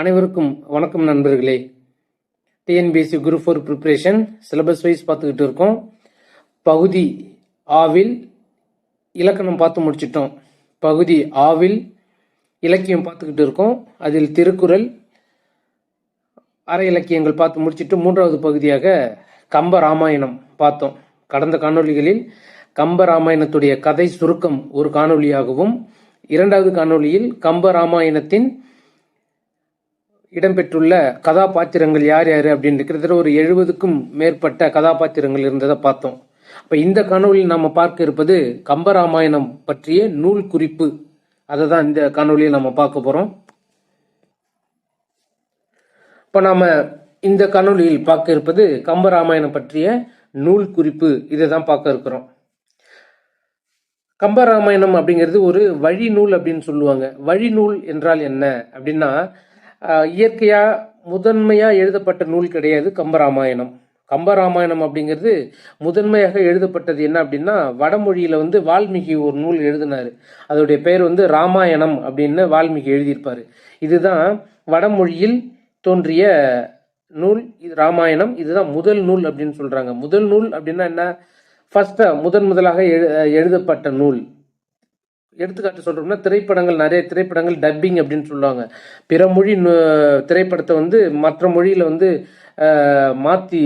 அனைவருக்கும் வணக்கம் நண்பர்களே. TNPSC group four preparation syllabus wise பார்த்துக்கிட்டு இருக்கோம். பகுதி ஆவில் இலக்கணம் பார்த்து முடிச்சிட்டோம். பகுதி ஆவில் இலக்கியம் பார்த்துக்கிட்டு இருக்கோம். அதில் திருக்குறள் அரை இலக்கியங்கள் பார்த்து முடிச்சிட்டு மூன்றாவது பகுதியாக கம்ப ராமாயணம் பார்த்தோம். கடந்த காணொளிகளில் கம்ப ராமாயணத்துடைய கதை சுருக்கம் ஒரு காணொளியாகவும் இரண்டாவது காணொளியில் கம்ப ராமாயணத்தின் இடம்பெற்றுள்ள கதாபாத்திரங்கள் யார் யார் அப்படின்னு கிட்டத்தட்ட ஒரு எழுபதுக்கும் மேற்பட்ட கதாபாத்திரங்கள் இருந்ததை பார்த்தோம். அப்ப இந்த காணொலியில் நம்ம பார்க்க இருப்பது கம்பராமாயணம் பற்றிய நூல் குறிப்பு. அதை தான் இந்த காணொலியில் நம்ம பார்க்க போறோம். இப்ப நாம இந்த காணொலியில் பார்க்க இருப்பது கம்பராமாயணம் பற்றிய நூல் குறிப்பு. இதை தான் பார்க்க இருக்கிறோம். கம்பராமாயணம் அப்படிங்கிறது ஒரு வழி நூல் அப்படின்னு சொல்லுவாங்க. வழி நூல் என்றால் என்ன அப்படின்னா இயற்கையாக முதன்மையாக எழுதப்பட்ட நூல் கிடையாது கம்பராமாயணம். கம்பராமாயணம் அப்படிங்கிறது முதன்மையாக எழுதப்பட்டது என்ன அப்படின்னா வடமொழியில் வந்து வால்மீகி ஒரு நூல் எழுதினார். அதோடைய பெயர் வந்து ராமாயணம் அப்படின்னு வால்மீகி எழுதியிருப்பார். இதுதான் வடமொழியில் தோன்றிய நூல் இது ராமாயணம் இதுதான் முதல் நூல் அப்படின்னு சொல்கிறாங்க முதல் நூல் அப்படின்னா என்ன? ஃபஸ்ட்டு முதன் முதலாக எழு- எழுதப்பட்ட நூல். எடுத்துக்காட்டு சொல்கிறோம்னா திரைப்படங்கள் நிறைய திரைப்படங்கள் டப்பிங் அப்படின்னு சொல்லுவாங்க. பிற மொழி திரைப்படத்தை வந்து மற்ற மொழியில் வந்து மாற்றி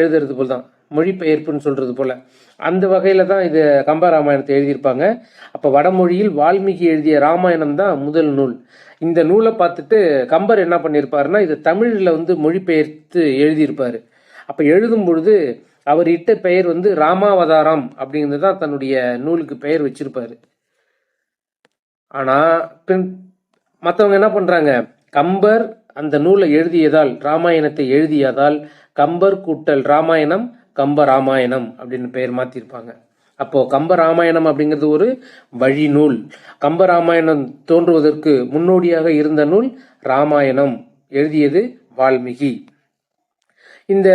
எழுதுறது போல் தான் மொழிபெயர்ப்புன்னு சொல்கிறது போல். அந்த வகையில் தான் இது கம்பராமாயணத்தை எழுதியிருப்பாங்க. அப்போ வடமொழியில் வால்மீகி எழுதிய ராமாயணம் தான் முதல் நூல். இந்த நூலை பார்த்துட்டு கம்பர் என்ன பண்ணியிருப்பாருன்னா இது தமிழில் வந்து மொழிபெயர்த்து எழுதியிருப்பார். அப்போ எழுதும் பொழுது அவர் இட்ட பெயர் வந்து ராமாவதாரம் அப்படிங்கிறது தான் தன்னுடைய நூலுக்கு பெயர் வச்சிருப்பாரு. ஆனால் பின் மற்றவங்க என்ன பண்ணுறாங்க கம்பர் அந்த நூலை எழுதியதால் ராமாயணத்தை எழுதியதால் கம்பர் கூட்டல் ராமாயணம் கம்ப ராமாயணம் அப்படின்னு பெயர் மாற்றிருப்பாங்க அப்போ கம்ப ராமாயணம் அப்படிங்கிறது ஒரு வழி நூல் கம்ப ராமாயணம் தோன்றுவதற்கு முன்னோடியாக இருந்த நூல் ராமாயணம். எழுதியது வால்மீகி. இந்த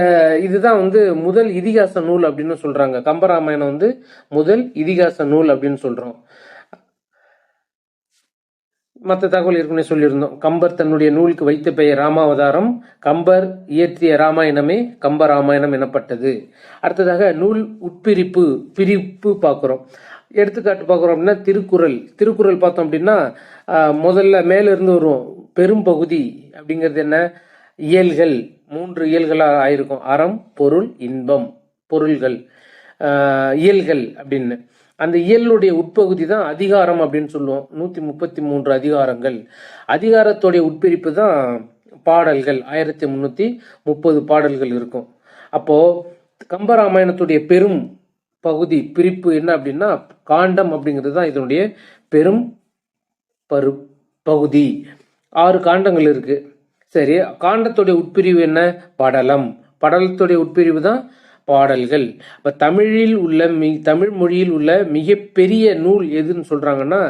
இதுதான் வந்து முதல் இதிகாச நூல் அப்படின்னு சொல்றாங்க. கம்பராமாயணம் வந்து முதல் இதிகாச நூல் அப்படின்னு சொல்றோம். மற்ற தகவல் இருக்குன்னு சொல்லியிருந்தோம். கம்பர் தன்னுடைய நூலுக்கு வைத்த பெயர் ராமாவதாரம். கம்பர் இயற்றிய ராமாயணமே கம்ப ராமாயணம் எனப்பட்டது. அடுத்ததாக நூல் உட்பிரிப்பு பிரிப்பு பார்க்குறோம். எடுத்துக்காட்டு பார்க்குறோம் அப்படின்னா திருக்குறள். திருக்குறள் பார்த்தோம் அப்படின்னா முதல்ல மேலிருந்து வரும் பெரும் பகுதி அப்படிங்கிறது என்ன? இயல்கள். மூன்று இயல்களாக ஆயிருக்கும். அறம் பொருள் இன்பம். பொருள்கள். இயல்கள் அப்படின்னு. அந்த இயலுடைய உட்பகுதி தான் அதிகாரம் அப்படின்னு சொல்லுவோம். நூத்தி முப்பத்தி மூன்று அதிகாரங்கள். அதிகாரத்துடைய உட்பிரிப்பு தான் பாடல்கள். ஆயிரத்தி முன்னூத்தி முப்பது பாடல்கள் இருக்கும். அப்போ கம்பராமாயணத்துடைய பெரும் பகுதி பிரிப்பு என்ன அப்படின்னா காண்டம் அப்படிங்கிறது தான் இதனுடைய பெரும் பரு பகுதி. ஆறு காண்டங்கள் இருக்கு. சரி காண்டத்துடைய உட்பிரிவு என்ன? படலம். படலத்துடைய உட்பிரிவு தான் பாடல்கள். இப்போ தமிழில் உள்ள மி தமிழ் மொழியில் உள்ள மிகப்பெரிய நூல் எதுன்னு சொல்கிறாங்கன்னா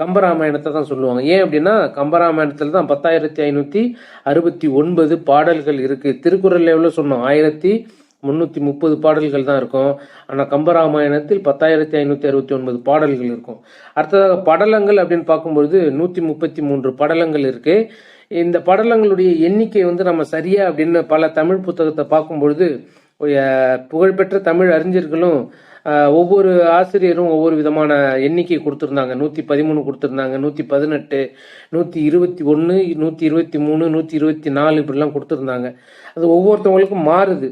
கம்பராமாயணத்தை தான் சொல்லுவாங்க. ஏன் அப்படின்னா கம்பராமாயணத்தில் தான் பத்தாயிரத்தி ஐநூற்றி அறுபத்தி ஒன்பது பாடல்கள் இருக்குது திருக்குறள் எவ்வளோ சொன்னோம்? ஆயிரத்தி முந்நூற்றி முப்பது பாடல்கள் தான் இருக்கும். ஆனால் கம்பராமாயணத்தில் பத்தாயிரத்தி ஐநூற்றி அறுபத்தி ஒன்பது பாடல்கள் இருக்கும். அடுத்ததாக படலங்கள் அப்படின்னு பார்க்கும்பொழுது நூற்றி முப்பத்தி மூன்று படலங்கள் இருக்குது இந்த படலங்களுடைய எண்ணிக்கை வந்து நம்ம சரியா அப்படின்னு பல தமிழ் புத்தகத்தை பார்க்கும்பொழுது புகழ்பெற்ற தமிழ் அறிஞர்களும் ஒவ்வொரு ஆசிரியரும் ஒவ்வொரு விதமான எண்ணிக்கை கொடுத்துருந்தாங்க. நூற்றி பதிமூணு கொடுத்துருந்தாங்க நூற்றி பதினெட்டு நூற்றி இருபத்தி ஒன்று நூற்றி இருபத்தி மூணு நூற்றி இருபத்தி நாலு இப்படிலாம் கொடுத்துருந்தாங்க. அது ஒவ்வொருத்தவங்களுக்கும் மாறுது.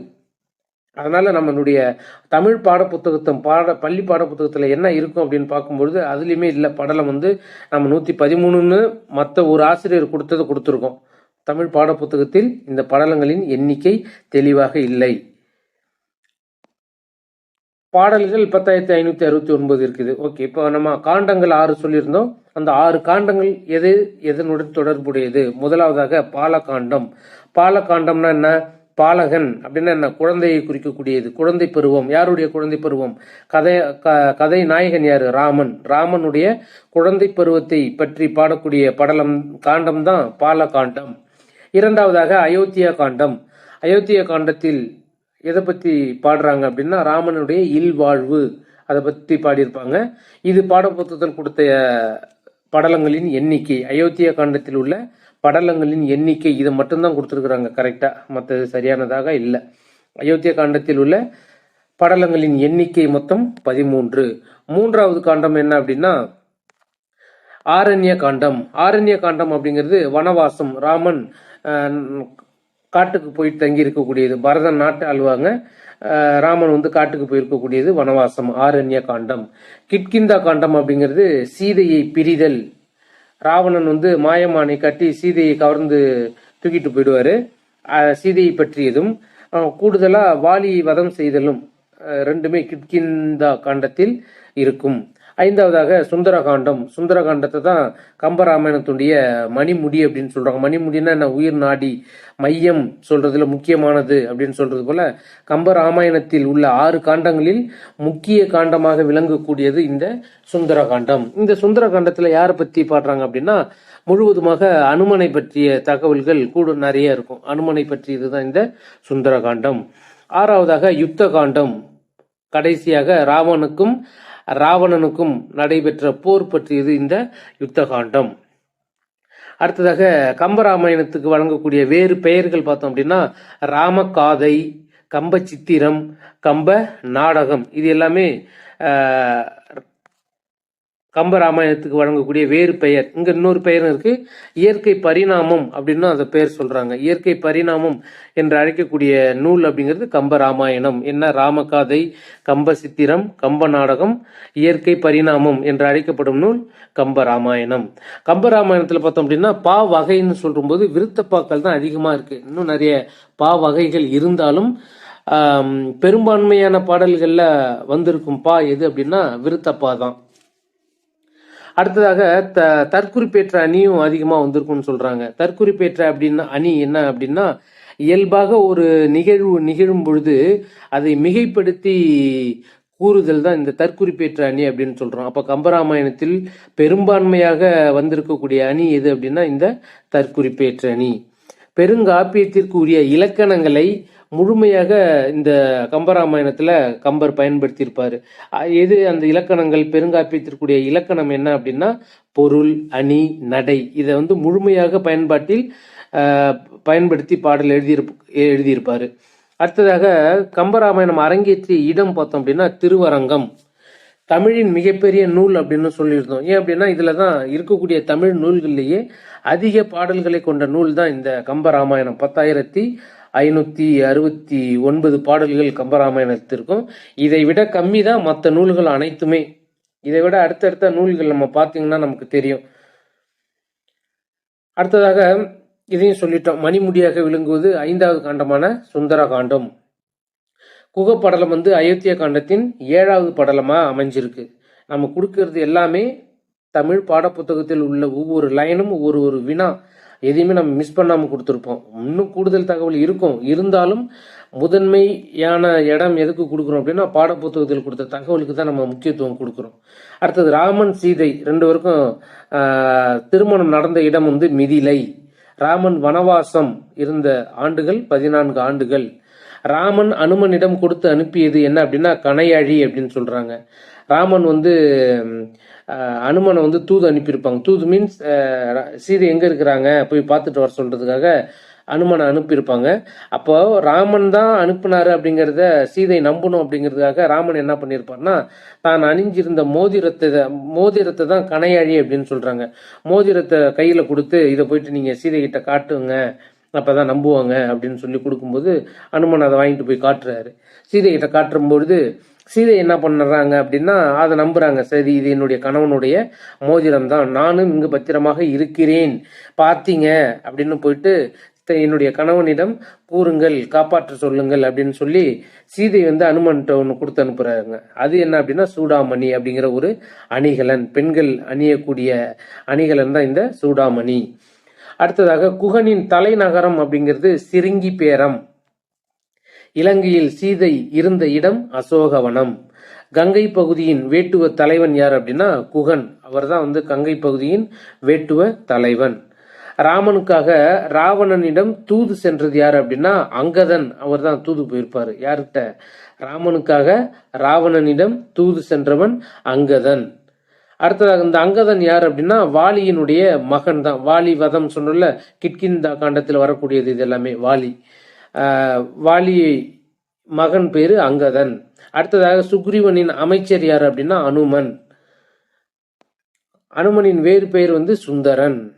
அதனால நம்மளுடைய தமிழ் பாட புத்தகத்தை பாட பள்ளி பாட புத்தகத்தில் என்ன இருக்கும் அப்படின்னு பார்க்கும்பொழுது அதுலேயுமே இல்லை. படலம் வந்து நம்ம நூற்றி பதிமூணுன்னு மற்ற ஒரு ஆசிரியர் கொடுத்ததை கொடுத்துருக்கோம். தமிழ் பாட புத்தகத்தில் இந்த படலங்களின் எண்ணிக்கை தெளிவாக இல்லை. பாடல்கள் பத்தாயிரத்தி ஐநூத்தி அறுபத்தி ஒன்பது இருக்குது. ஓகே இப்போ நம்ம காண்டங்கள் ஆறு சொல்லியிருந்தோம். அந்த ஆறு காண்டங்கள் எது எதனுடன் தொடர்புடையது? முதலாவதாக பாலகாண்டம். பாலகாண்டம்னா என்ன? பாலகன். அப்படின்னா என்ன? குழந்தையை குறிக்கக்கூடியது. குழந்தை பருவம். யாருடைய குழந்தை பருவம்? கதை க- கதை நாயகன் யாரு? ராமன். ராமனுடைய குழந்தை பருவத்தை பற்றி பாடக்கூடிய படலம் காண்டம் தான் பாலகாண்டம். இரண்டாவதாக அயோத்தியா காண்டம். அயோத்தியா காண்டத்தில் எதை பற்றி பாடுறாங்க அப்படின்னா ராமனுடைய இல்வாழ்வு அதை பற்றி பாடியிருப்பாங்க. இது பாடப்புத்தகத்தில் கொடுத்த படலங்களின் எண்ணிக்கை அயோத்தியா காண்டத்தில் உள்ள படலங்களின் எண்ணிக்கை இதை மட்டும்தான் கொடுத்துருக்குறாங்க கரெக்டாக மற்றது சரியானதாக இல்லை. அயோத்தியா காண்டத்தில் உள்ள படலங்களின் எண்ணிக்கை மொத்தம் பதிமூன்று. மூன்றாவது காண்டம் என்ன அப்படின்னா ஆரண்ய காண்டம் ஆரண்ய காண்டம் அப்படிங்கிறது வனவாசம். ராமன் காட்டுக்கு போய் தங்கி இருக்கக்கூடியது. பரதன் நாட்டு அழுவாங்க ராமன் வந்து காட்டுக்கு போயிருக்கக்கூடியது வனவாசம் ஆரண்ய காண்டம். கிட்கிந்தா காண்டம் அப்படிங்கிறது சீதையை பிரிதல். ராவணன் வந்து மாயமானை கட்டி சீதையை கவர்ந்து தூக்கிட்டு போயிடுவாரு. சீதையை பற்றியதும் கூடுதலாக கூடுதலா வாலி வதம் செய்தலும் ரெண்டுமே கிட்கிந்தா காண்டத்தில் இருக்கும். ஐந்தாவதாக சுந்தரகாண்டம். சுந்தரகாண்டத்தை தான் கம்பராமாயணத்துடைய மணிமுடி அப்படின்னு சொல்கிறாங்க மணிமுடினா என்ன? உயிர் நாடி மையம் சொல்கிறதுல முக்கியமானது அப்படின்னு சொல்கிறது போல் கம்பராமாயணத்தில் உள்ள ஆறு காண்டங்களில் முக்கிய காண்டமாக விளங்கக்கூடியது இந்த சுந்தரகாண்டம். இந்த சுந்தரகாண்டத்தில் யாரை பற்றி பாடுறாங்க அப்படின்னா முழுவதுமாக அனுமனை பற்றிய தகவல்கள் கூட நிறைய இருக்கும். அனுமனை பற்றியது தான் இந்த சுந்தரகாண்டம். ஆறாவதாக யுத்த காண்டம் கடைசியாக ராவனுக்கும் ராவணனுக்கும் நடைபெற்ற போர் பற்றியது இந்த யுத்த காண்டம் அடுத்ததாக கம்பராமாயணத்துக்கு வழங்கக்கூடிய வேறு பெயர்கள் பார்த்தோம் அப்படின்னா ராமகாதை கம்ப சித்திரம் கம்ப நாடகம் இது எல்லாமே கம்பராமாயணத்துக்கு வழங்கக்கூடிய வேறு பெயர். இங்க இன்னொரு பெயரும் இருக்கு. இயற்கை பரிணாமம் அப்படின்னு அந்த பெயர் சொல்றாங்க. இயற்கை பரிணாமம் என்று அழைக்கக்கூடிய நூல் அப்படிங்கிறது கம்பராமாயணம் என்ன? ராமகாதை கம்ப சித்திரம் கம்ப நாடகம் இயற்கை பரிணாமம் என்று அழைக்கப்படும் நூல் கம்பராமாயணம் கம்பராமாயணத்தில் பார்த்தோம் அப்படின்னா பா வகைன்னு சொல்லும்போது விருத்தப்பாக்கள் தான் அதிகமா இருக்கு. இன்னும் நிறைய பா வகைகள் இருந்தாலும் பெரும்பான்மையான பாடல்கள்ல வந்திருக்கும் பா எது அப்படின்னா விருத்தப்பா தான். அடுத்ததாக த தற்குறிப்பேற்ற அணியும் அதிகமாக வந்திருக்கும்னு சொல்கிறாங்க தற்குறிப்பேற்ற அப்படின்னா அணி என்ன அப்படின்னா இயல்பாக ஒரு நிகழ்வு நிகழும் பொழுது அதை மிகைப்படுத்தி கூறுதல் தான் இந்த தற்குறிப்பேற்ற அணி அப்படின்னு சொல்கிறோம் அப்போ கம்பராமாயணத்தில் பெரும்பான்மையாக வந்திருக்கக்கூடிய அணி எது அப்படின்னா இந்த தற்குறிப்பேற்ற அணி. பெருங்காப்பியத்திற்கு உரிய இலக்கணங்களை முழுமையாக இந்த கம்பராமாயணத்தில் கம்பர் பயன்படுத்தியிருப்பார். எது அந்த இலக்கணங்கள் பெருங்காப்பியத்திற்குரிய இலக்கணம் என்ன அப்படின்னா பொருள் அணி நடை. இதை வந்து முழுமையாக பயன்பாட்டில் பயன்படுத்தி பாடல் எழுதியிருப் எழுதியிருப்பார். அடுத்ததாக கம்பராமாயணம் அரங்கேற்றிய இடம் பார்த்தோம் அப்படின்னா திருவரங்கம். தமிழின் மிகப்பெரிய நூல் அப்படின்னு சொல்லியிருந்தோம். ஏன் அப்படின்னா இதில் தான் இருக்கக்கூடிய தமிழ் நூல்கள்லேயே அதிக பாடல்களை கொண்ட நூல் தான் இந்த கம்பராமாயணம். பத்தாயிரத்தி ஐநூத்தி அறுபத்தி ஒன்பது பாடல்கள் கம்பராமாயணத்திற்கும். இதை விட கம்மி தான் மற்ற நூல்கள் அனைத்துமே. இதை விட அடுத்தடுத்த நூல்கள் நம்ம பார்த்தீங்கன்னா நமக்கு தெரியும். அடுத்ததாக இதையும் சொல்லிட்டோம். மணிமுடியாக விளங்குவது ஐந்தாவது காண்டமான சுந்தர காண்டம் குகப்படலம் வந்து அயோத்தியா காண்டத்தின் ஏழாவது படலமாக அமைஞ்சிருக்கு. நம்ம கொடுக்கறது எல்லாமே தமிழ் பாடப்புத்தகத்தில் உள்ள ஒவ்வொரு லைனும் ஒரு ஒரு வினா எதையுமே நம்ம மிஸ் பண்ணாமல் கொடுத்துருப்போம். இன்னும் கூடுதல் தகவல் இருக்கும். இருந்தாலும் முதன்மையான இடம் எதுக்கு கொடுக்குறோம் அப்படின்னா பாடப்புத்தகத்தில் கொடுத்த தகவலுக்கு தான் நம்ம முக்கியத்துவம் கொடுக்குறோம். அடுத்தது ராமன் சீதை ரெண்டு பேருக்கும் திருமணம் நடந்த இடம் வந்து மிதிலை. ராமன் வனவாசம் இருந்த ஆண்டுகள் பதினான்கு ஆண்டுகள். ராமன் அனுமனிடம் கொடுத்து அனுப்பியது என்ன அப்படின்னா கணையாழி அப்படின்னு சொல்றாங்க. ராமன் வந்து அனுமனை வந்து தூது அனுப்பியிருப்பாங்க. தூது மீன்ஸ் சீதை எங்கே இருக்கிறாங்க? போய் பார்த்துட்டு வர சொல்கிறதுக்காக அனுமனை அனுப்பியிருப்பாங்க. அப்போ ராமன் தான் அனுப்புனாரு அப்படிங்கிறத சீதை நம்பணும் அப்படிங்கிறதுக்காக ராமன் என்ன பண்ணியிருப்பார்னா தான் அணிஞ்சிருந்த மோதிரத்தை மோதிரத்தை தான் கணையாழி அப்படின்னு சொல்கிறாங்க மோதிரத்தை கையில் கொடுத்து இதை போயிட்டு நீங்கள் சீதை கிட்ட காட்டுங்க. அப்பதான் நம்புவாங்க. அப்படின்னு சொல்லி கொடுக்கும்போது அனுமன் அதை வாங்கிட்டு போய் காட்டுறாரு. சீதைகிட்ட காட்டும்பொழுது சீதை என்ன பண்ணுறாங்க அப்படின்னா அதை நம்புகிறாங்க சரி இது என்னுடைய கணவனுடைய மோதிரம் தான். நானும் இங்கு பத்திரமாக இருக்கிறேன். பார்த்தீங்க அப்படின்னு போயிட்டு என்னுடைய கணவனிடம் கூறுங்கள் காப்பாற்ற சொல்லுங்கள் அப்படின்னு சொல்லி சீதை வந்து அனுமன்ட்ட ஒன்று கொடுத்து அனுப்புறாங்க அது என்ன அப்படின்னா சூடாமணி அப்படிங்கிற ஒரு அணிகலன் பெண்கள் அணியக்கூடிய அணிகலன் தான் இந்த சூடாமணி. அடுத்ததாக குகனின் தலைநகரம் அப்படிங்கிறது சிறுங்கி பேரம். இலங்கையில் சீதை இருந்த இடம் அசோகவனம். கங்கை பகுதியின் வேட்டுவ தலைவன் யார் அப்படின்னா குகன். அவர்தான் வந்து கங்கை பகுதியின் வேட்டுவ தலைவன். ராமனுக்காக ராவணனிடம் தூது சென்றது யார் அப்படின்னா அங்கதன். அவர்தான் தூது போயிருப்பாரு. யார்கிட்ட? ராமனுக்காக ராவணனிடம் தூது சென்றவன் அங்கதன். அடுத்ததாக இந்த அங்கதன் யார் அப்படின்னா வாலியினுடைய மகன் தான் வாலி வதம் சொன்னல கிட்கிந்தா காண்டத்தில் வரக்கூடியது இது எல்லாமே வாலி. வாலி மகன் பேரு அங்கதன். அடுத்ததாக சுக்ரீவனின் அமைச்சர் யார் அப்படின்னா அனுமன். அனுமனின் வேறு பெயர் வந்து சுந்தரன்.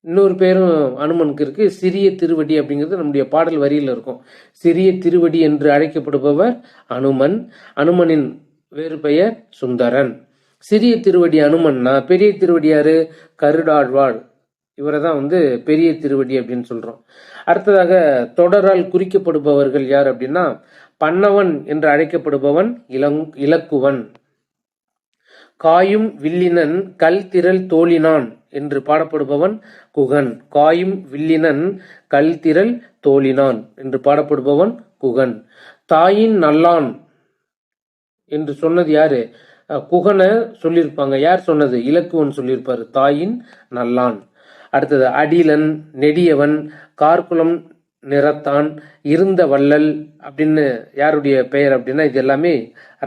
இன்னொரு பேரும் அனுமனுக்கு இருக்கு. சிறிய திருவடி அப்படிங்கிறது நம்முடைய பாடல் வரியில் இருக்கும். சிறிய திருவடி என்று அழைக்கப்படுபவர் அனுமன். அனுமனின் வேறு பெயர் சுந்தரன். சிறிய திருவடி அனுமன்னா பெரிய திருவடி யாரு? கருடாழ்வாள். இவரை தான் வந்து பெரிய திருவடி அப்படின்னு சொல்றோம். அடுத்ததாக தொடரால் குறிக்கப்படுபவர்கள் யார் அப்படின்னா பன்னவன் என்று அழைக்கப்படுபவன் இளங் இலக்குவன். காயும் வில்லினன் கல் திரள் தோழினான் என்று பாடப்படுபவன் குகன். காயும் வில்லினன் கல் திரள் தோழினான் என்று பாடப்படுபவன் குகன். தாயின் நல்லான் என்று சொன்னது யாரு? குகனை சொல்லியிருப்பாங்க. யார் சொன்னது? இலக்குவன் சொல்லியிருப்பாரு. தாயின் நல்லான். அடுத்தது அடிலன் நெடியவன் கார்குலம் நிறத்தான் இருந்த வள்ளல் அப்படின்னு யாருடைய பெயர் அப்படின்னா இது எல்லாமே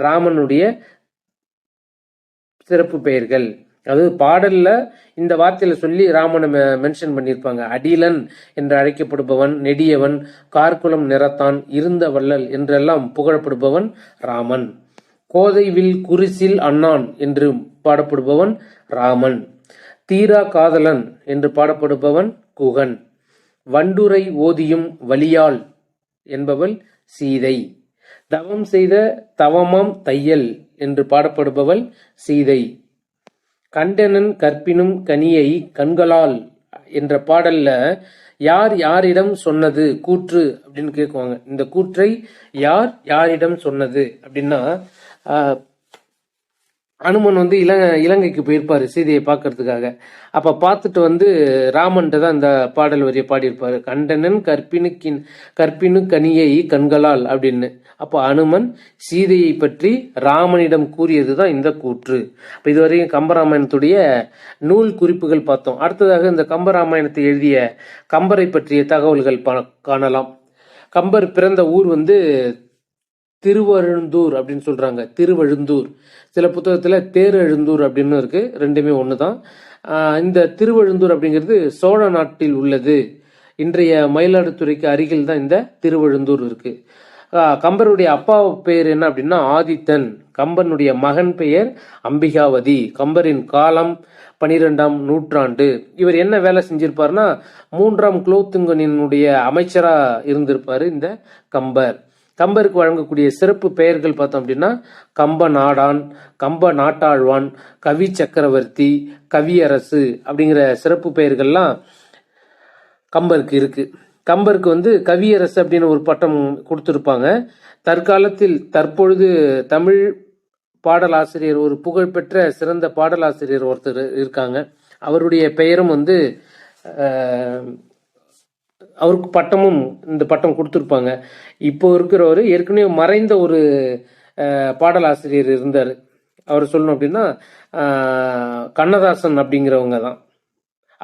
ராமனுடைய சிறப்பு பெயர்கள். அதாவது பாடல்ல இந்த வார்த்தையில சொல்லி ராமனை மென்ஷன் பண்ணியிருப்பாங்க. அடிலன் என்று அழைக்கப்படுபவன் நெடியவன் கார்குலம் நிறத்தான் இருந்த வள்ளல் என்றெல்லாம் புகழப்படுபவன் ராமன். கோதைவில் குரிசில் அண்ணான் என்று பாடப்படுபவன் ராமன். தீரா காதலன் என்று பாடப்படுபவன் குகன். வண்டுரை ஓதியும் வலியாள் என்பவள் சீதை. தவம் செய்த தவமாம் தையல் என்று பாடப்படுபவள் சீதை. கண்டனன் கற்பினும் கனியை கண்களால் என்ற பாடல்ல யார் யாரிடம் சொன்னது கூற்று அப்படின்னு கேட்குவாங்க இந்த கூற்றை யார் யாரிடம் சொன்னது அப்படின்னா அனுமன் வந்து இல இலங்கைக்கு போயிருப்பாரு சீதையை பார்க்கறதுக்காக. அப்ப பார்த்துட்டு வந்து ராமன்ட்ட தான் இந்த பாடல் வரியை பாடியிருப்பாரு. கண்டனன் கற்பினு கின் கற்பினு கனியை கண்களால் அப்படின்னு. அப்போ அனுமன் சீதையை பற்றி ராமனிடம் கூறியது தான் இந்த கூற்று. இப்போ இதுவரையும் கம்பராமாயணத்துடைய நூல் குறிப்புகள் பார்த்தோம். அடுத்ததாக இந்த கம்பராமாயணத்தை எழுதிய கம்பரை பற்றிய தகவல்கள் காணலாம். கம்பர் பிறந்த ஊர் வந்து திருவழுந்தூர் அப்படின்னு சொல்றாங்க. திருவழுந்தூர். சில புத்தகத்துல தேரெழுந்தூர் அப்படின்னு இருக்கு. ரெண்டுமே ஒண்ணுதான். இந்த திருவழுந்தூர் அப்படிங்கிறது சோழ நாட்டில் உள்ளது. இன்றைய மயிலாடுதுறைக்கு அருகில் தான் இந்த திருவழுந்தூர் இருக்கு. கம்பருடைய அப்பா பெயர் என்ன அப்படின்னா ஆதித்தன். கம்பனுடைய மகன் பெயர் அம்பிகாவதி. கம்பரின் காலம் பனிரெண்டாம் நூற்றாண்டு. இவர் என்ன வேலை செஞ்சிருப்பாருன்னா மூன்றாம் குலோத்துங்கனினுடைய அமைச்சரா இருந்திருப்பாரு இந்த கம்பர். கம்பருக்கு வழங்கக்கூடிய சிறப்பு பெயர்கள் பார்த்தோம் அப்படின்னா கம்ப நாடான் கம்ப நாட்டாழ்வான் கவி சக்கரவர்த்தி கவியரசு அப்படிங்கிற சிறப்பு பெயர்கள்லாம் கம்பருக்கு இருக்கு. கம்பருக்கு வந்து கவியரசு அப்படின்னு ஒரு பட்டம் கொடுத்துருப்பாங்க. தற்காலத்தில் தற்பொழுது தமிழ் பாடலாசிரியர் ஒரு புகழ்பெற்ற சிறந்த பாடலாசிரியர் ஒருத்தர் இருக்காங்க. அவருடைய பெயரும் வந்து அவருக்கு பட்டமும் இந்த பட்டம் கொடுத்துருப்பாங்க. இப்போ இருக்கிறவர் ஏற்கனவே மறைந்த ஒரு பாடலாசிரியர் இருந்தார். அவர் சொல்லணும் அப்படின்னா கண்ணதாசன் அப்படிங்கிறவங்க தான்.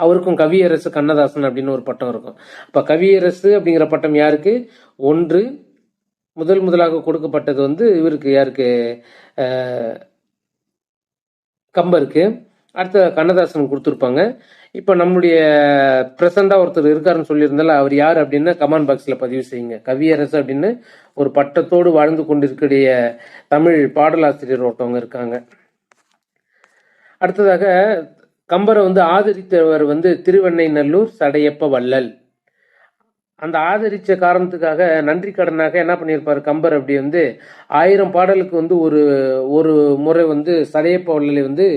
அவருக்கும் கவியரசு கண்ணதாசன் அப்படின்னு ஒரு பட்டம் இருக்கும். இப்போ கவியரசு அப்படிங்கிற பட்டம் யாருக்கு? ஒன்று முதல் முதலாக கொடுக்கப்பட்டது வந்து இவருக்கு யாருக்கு? கம்பருக்கு. அடுத்த கண்ணதாசன் கொடுத்துருப்பாங்க. இப்போ நம்முடைய பிரசண்டா ஒருத்தர் இருக்காருன்னு சொல்லியிருந்தால அவர் யார் அப்படின்னா கமெண்ட் பாக்ஸில் பதிவு செய்யுங்க. கவியரசு அப்படின்னு ஒரு பட்டத்தோடு வாழ்ந்து கொண்டிருக்கிற தமிழ் பாடலாசிரியர் ஒருத்தவங்க இருக்காங்க. அடுத்ததாக கம்பரை வந்து ஆதரித்தவர் வந்து திருவெண்ணைநல்லூர் சடையப்ப வள்ளல். அந்த ஆதரிச்ச காரணத்துக்காக நன்றி கடனாக என்ன பண்ணியிருப்பார்? கம்பர் அப்படி வந்து ஆயிரம் பாடலுக்கு வந்து ஒரு ஒரு முறை வந்து சடையப்ப வள்ளலை வந்து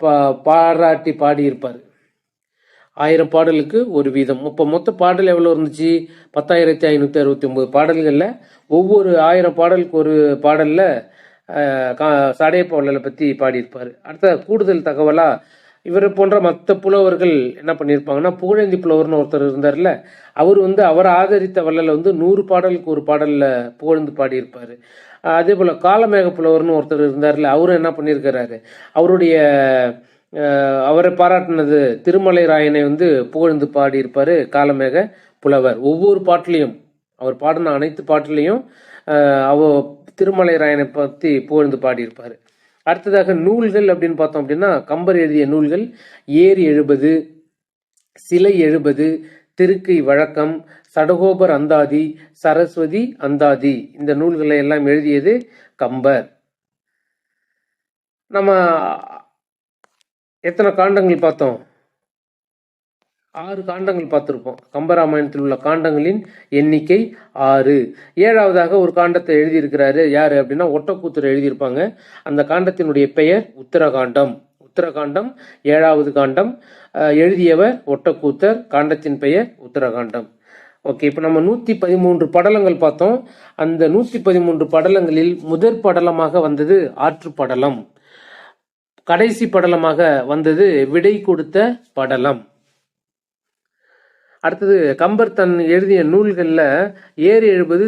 பா- பாராட்டி பாடியிருப்பார். ஆயிரம் பாடலுக்கு ஒரு வீதம். இப்போ மொத்த பாடல் எவ்வளோ இருந்துச்சு? பத்தாயிரத்தி ஐநூற்றி அறுபத்தி ஒம்பது பாடல்களில் ஒவ்வொரு ஆயிரம் பாடலுக்கு ஒரு பாடலில் சடையப்ப வள்ளலை பற்றி பாடியிருப்பார். அடுத்த கூடுதல் தகவலாக இவரை போன்ற மற்ற புலவர்கள் என்ன பண்ணியிருப்பாங்கன்னா புகழேந்தி புலவர்னு ஒருத்தர் இருந்தார்ல அவர் வந்து அவர் ஆதரித்த வள்ளலை வந்து நூறு பாடலுக்கு ஒரு பாடலில் புகழ்ந்து பாடியிருப்பார். அதே போல் காலமேக புலவர்னு ஒருத்தர் இருந்தார்ல அவரும் என்ன பண்ணியிருக்கிறாரு? அவருடைய அவரை பாராட்டினது திருமலை ராயனை வந்து புகழ்ந்து பாடியிருப்பார் காலமேக புலவர் ஒவ்வொரு பாட்டிலையும் அவர் பாடின அனைத்து பாட்டிலையும் அவ திருமலை ராயனை பற்றி புகழ்ந்து பாடியிருப்பார். அடுத்ததாக நூல்கள் அப்படின்னு பார்த்தோம் அப்படின்னா கம்பர் எழுதிய நூல்கள் ஏர் எழுபது சிலை எழுபது திருக்கை வழக்கம் சடகோபர் அந்தாதி சரஸ்வதி அந்தாதி. இந்த நூல்களை எல்லாம் எழுதியது கம்பர். நம்ம எத்தனை காண்டங்கள் பார்த்தோம்? ஆறு காண்டங்கள் பார்த்துருப்போம். கம்பராமாயணத்தில் உள்ள காண்டங்களின் எண்ணிக்கை ஆறு. ஏழாவதாக ஒரு காண்டத்தை எழுதியிருக்கிறாரு யாரு அப்படின்னா ஒட்டக்கூத்தர் எழுதியிருப்பாங்க. அந்த காண்டத்தினுடைய பெயர் உத்தரகாண்டம். உத்தரகாண்டம் ஏழாவது காண்டம் அஹ், எழுதியவர் ஒட்டக்கூத்தர் காண்டத்தின் பெயர் உத்தரகாண்டம். ஓகே இப்போ நம்ம நூத்தி பதிமூன்று படலங்கள் பார்த்தோம். அந்த நூத்தி பதிமூன்று படலங்களில் முதற் படலமாக வந்தது ஆற்று படலம். கடைசி படலமாக வந்தது விடை கொடுத்த படலம். அடுத்தது கம்பர் தன் எழுதிய நூல்களில் ஏறு எழுபது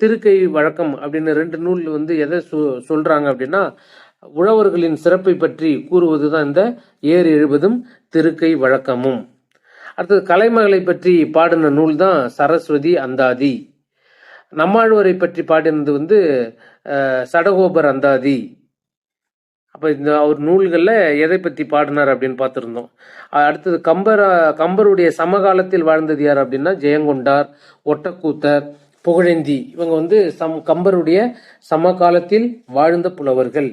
திருக்கை வழக்கம் அப்படின்னு ரெண்டு நூல் வந்து எதை சொ- சொல்றாங்க அப்படின்னா உழவர்களின் சிறப்பை பற்றி கூறுவது தான் இந்த ஏர் எழுபதும் திருக்கை வழக்கமும். அடுத்தது கலைமகளை பற்றி பாடின நூல் தான் சரஸ்வதி அந்தாதி. நம்மாழ்வரை பற்றி பாடினது வந்து சடகோபர் அந்தாதி. அப்போ இந்த அவர் நூல்களில் எதை பற்றி பாடினார் அப்படின்னு பார்த்துருந்தோம். அடுத்தது கம்பர் கம்பருடைய சமகாலத்தில் வாழ்ந்தது யார் அப்படின்னா ஜெயங்கொண்டார் ஒட்டக்கூத்தர் புகழேந்தி. இவங்க வந்து சம் கம்பருடைய சமகாலத்தில் வாழ்ந்த புலவர்கள்.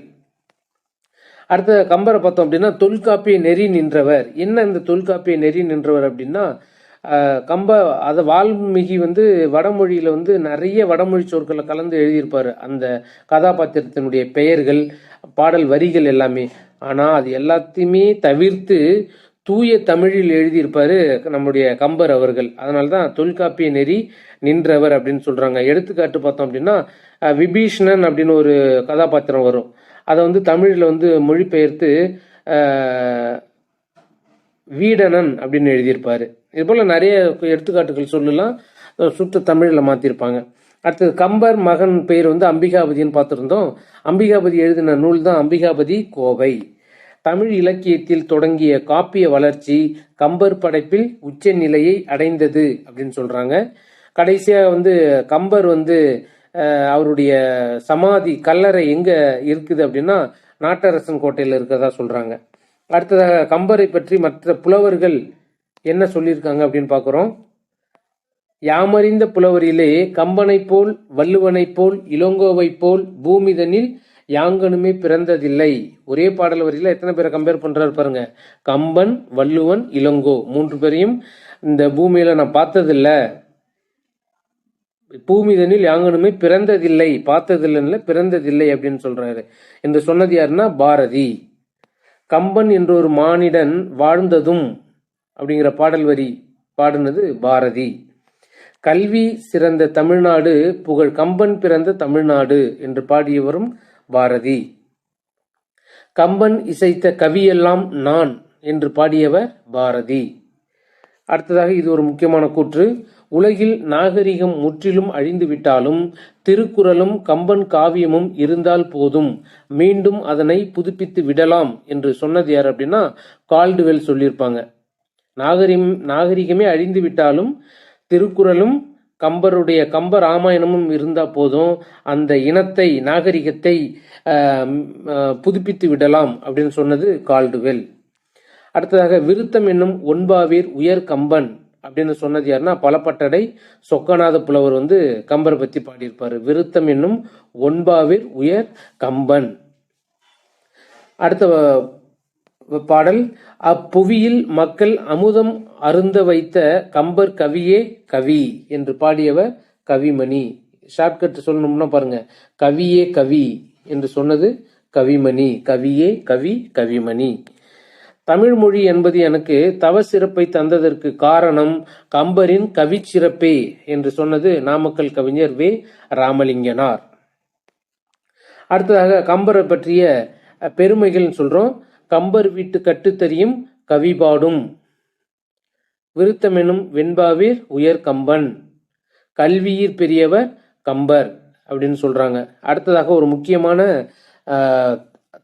அடுத்த கம்பரை பார்த்தோம் அப்படின்னா தொல்காப்பிய நெறி நின்றவர். என்ன இந்த தொல்காப்பிய நெறி நின்றவர் அப்படின்னா கம்ப அதை வால்மீகி வந்து வடமொழியில் வந்து நிறைய வடமொழி சொற்களை கலந்து எழுதியிருப்பார். அந்த கதாபாத்திரத்தினுடைய பெயர்கள் பாடல் வரிகள் எல்லாமே. ஆனால் அது எல்லாத்தையுமே தவிர்த்து தூய தமிழில் எழுதியிருப்பார் நம்முடைய கம்பர் அவர்கள். அதனால தான் தொல்காப்பிய நெறி நின்றவர் அப்படின்னு சொல்கிறாங்க எடுத்துக்காட்டு பார்த்தோம் அப்படின்னா விபீஷ்ணன் விபீஷணன் அப்படின்னு ஒரு கதாபாத்திரம் வரும். அதை வந்து தமிழில் வந்து மொழிபெயர்த்து வீடனன் அப்படின்னு எழுதியிருப்பார். இதுபோல் நிறைய எடுத்துக்காட்டுகள் சொல்லலாம். அஹ் சுத்த தமிழில் மாற்றிருப்பாங்க அடுத்தது கம்பர் மகன் பெயர் வந்து அம்பிகாபதின்னு பார்த்துருந்தோம். அம்பிகாபதி எழுதின நூல் தான் அம்பிகாபதி கோவை. தமிழ் இலக்கியத்தில் தொடங்கிய காப்பிய வளர்ச்சி கம்பர் படைப்பில் உச்ச நிலையை அடைந்தது அப்படின்னு சொல்கிறாங்க கடைசியாக வந்து கம்பர் வந்து அவருடைய சமாதி கல்லறை எங்க இருக்குது அப்படின்னா நாட்டரசன் கோட்டையில் இருக்கிறதா சொல்றாங்க. அடுத்ததாக கம்பரை பற்றி மற்ற புலவர்கள் என்ன சொல்லியிருக்காங்க அப்படின்னு பார்க்குறோம். யாமறிந்த புலவரிலே கம்பனைப் போல் வள்ளுவனைப் போல் இளங்கோவைப் போல் பூமிதனில் யாங்கனுமே பிறந்ததில்லை. ஒரே பாடல் வரியில் எத்தனை பேரை கம்பேர் பண்ணுறாரு பாருங்க. கம்பன் வள்ளுவன் இளங்கோ மூன்று பேரையும் இந்த பூமியில் நான் பார்த்ததில்ல. பூமிதனில் யாங்கனுமே பிறந்ததில்லை பார்த்ததில்லைன்னு பிறந்ததில்லை அப்படின்னு சொல்றாரு. என்று சொன்னது யாருன்னா பாரதி. கம்பன் என்ற ஒரு மானிடன் வாழ்ந்ததும் அப்படிங்கிற பாடல் வரி பாடினது பாரதி. கல்வி சிறந்த தமிழ்நாடு புகழ் கம்பன் பிறந்த தமிழ்நாடு என்று பாடியவரும் பாரதி. கம்பன் இசைத்த கவியெல்லாம் நான் என்று பாடியவர் பாரதி. அடுத்ததாக இது ஒரு முக்கியமான கூற்று. உலகில் நாகரிகம் முற்றிலும் அழிந்து விட்டாலும் திருக்குறளும் கம்பன் காவியமும் இருந்தால் போதும். மீண்டும் அதனை புதுப்பித்து விடலாம் என்று சொன்னது யார் அப்படின்னா கால்டுவெல் சொல்லியிருப்பாங்க. நாகரிகம் நாகரிகமே அழிந்து விட்டாலும் திருக்குறளும் கம்பருடைய கம்ப ராமாயணமும் இருந்தால் போதும். அந்த இனத்தை நாகரிகத்தை புதுப்பித்து விடலாம் அப்படின்னு சொன்னது கால்டுவெல். அடுத்ததாக விருத்தம் என்னும் ஒன்பாவீர் உயர் கம்பன். அப்படின்னு சொன்னது யாருன்னா பலப்பட்டடை சொக்கநாத புலவர் வந்து கம்பரை பற்றி பாடியிருப்பார். விருத்தம் என்னும் ஒன்பாவிர் உயர் கம்பன். அடுத்த வ- பாடல். அப்புவியில் மக்கள் அமுதம் அருந்த வைத்த கம்பர் கவியே கவி என்று பாடியவர் கவிமணி. ஷார்ட்கட் சொல்லணும்னா பாருங்க. கவியே கவி என்று சொன்னது கவிமணி. கவியே கவி கவிமணி. தமிழ் மொழி என்பது எனக்கு தவ சிறப்பை தந்ததற்கு காரணம் கம்பரின் கவிச்சிறப்பே என்று சொன்னது நாமக்கல் கவிஞர் வே. ராமலிங்கனார். அடுத்ததாக கம்பரை பற்றிய பெருமைகள் சொல்றோம். கம்பர் வீட்டு கட்டுத்தறியும் கவி பாடும் விருத்தமெனும் வெண்பாவீர் உயர் கம்பன். கல்வியீர் பெரியவர் கம்பர் அப்படின்னு சொல்றாங்க. அடுத்ததாக ஒரு முக்கியமான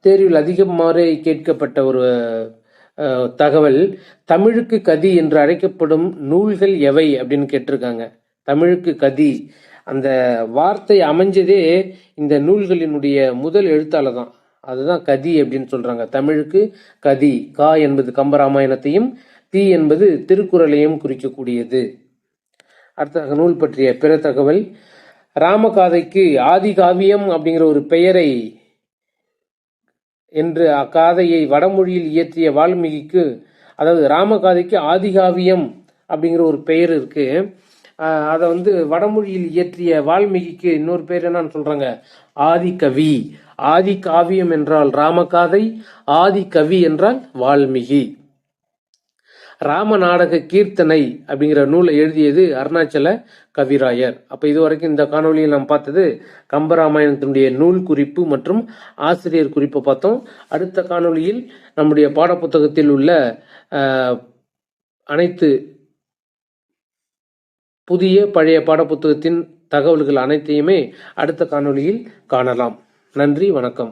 தேர்வில் அதிகமாக கேட்கப்பட்ட ஒரு தகவல் தமிழுக்கு கதி என்று அழைக்கப்படும் நூல்கள் எவை அப்படின்னு கேட்டிருக்காங்க. தமிழுக்கு கதி. அந்த வார்த்தை அமைஞ்சதே இந்த நூல்களினுடைய முதல் எழுத்தால தான் அதுதான் கதி அப்படின்னு சொல்றாங்க. தமிழுக்கு கதி. கா என்பது கம்பராமாயணத்தையும் தி என்பது திருக்குறளையும் குறிக்கக்கூடியது. அடுத்த நூல் பற்றிய பிற தகவல் ராமகாதைக்கு ஆதி காவியம் அப்படிங்கிற ஒரு பெயரை என்று அக்காதையை வடமொழியில் இயற்றிய வால்மீகிக்கு அதாவது ராமகாதைக்கு ஆதிகாவியம் அப்படிங்கிற ஒரு பெயர் இருக்கு. அதை வந்து வடமொழியில் இயற்றிய வால்மீகிக்கு இன்னொரு பேர் என்னன்னு சொல்றாங்க? ஆதிகவி. ஆதி காவியம் என்றால் ராமகாதை ஆதி கவி என்றால் வால்மீகி. ராம நாடக கீர்த்தனை அப்படிங்கிற நூலை எழுதியது அருணாச்சல கவிராயர். அப்போ இதுவரைக்கும் இந்த காணொளியில் நாம் பார்த்தது கம்பராமாயணத்தினுடைய நூல் குறிப்பு மற்றும் ஆசிரியர் குறிப்பை பார்த்தோம். அடுத்த காணொளியில் நம்முடைய பாடப்புத்தகத்தில் உள்ள அனைத்து புதிய பழைய பாடப்புத்தகத்தின் தகவல்கள் அனைத்தையுமே அடுத்த காணொளியில் காணலாம். நன்றி வணக்கம்.